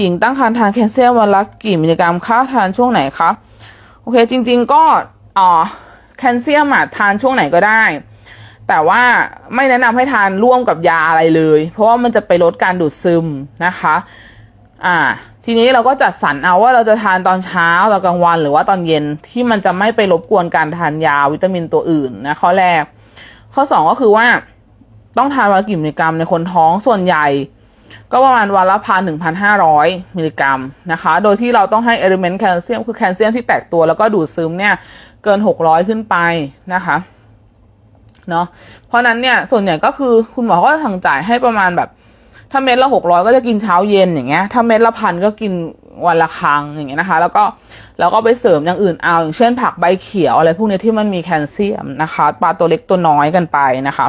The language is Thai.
หญิงตั้งครรภ์ทานแคลเซียมวันละกี่มิลลิกรัมคะทานช่วงไหนคะโอเคจริง ๆ ก็อ๋อแคลเซียมอะทานช่วงไหนก็ได้ แต่ว่าไม่แนะนำให้ทานร่วมกับยาอะไรเลย เพราะว่ามันจะไปลดการดูดซึมนะคะ อ่า ทีนี้เราก็จัดสรรเอาว่าเราจะทานตอนเช้าตอนกลางวัน หรือว่าตอนเย็นที่มันจะไม่ไปรบกวนการทานยาวิตามินตัวอื่นนะข้อแรก ข้อสองก็คือว่า ต้องทานวันลกี่มิลลิกรัมในคนท้องส่วนใหญ่ ก็ประมาณวันละพันหนึ่งพันห้าร้อยมิลลิกรัมนะคะ โดยที่เราต้องให้เอลิเมนต์แคลเซียมคือแคลเซียมที่แตกตัวแล้วก็ดูดซึมเนี่ยเกินหกร้อยขึ้นไปนะคะเนาะเพราะนั้นเนี่ยส่วนใหญ่ก็คือคุณหมอก็จะสั่งจ่ายให้ประมาณแบบ ถ้าเม็ดละหกร้อยก็จะกินเช้าเย็นอย่างเงี้ยถ้าเม็ดละพันก็กินวันละครั้งอย่างเงี้ยนะคะ แล้วก็แล้วก็ไปเสริมอย่างอื่นเอาอย่างเช่นผักใบเขียวอะไรพวกนี้ที่มันมีแคลเซียมนะคะปลาตัวเล็กตัวน้อยกันไปนะคะ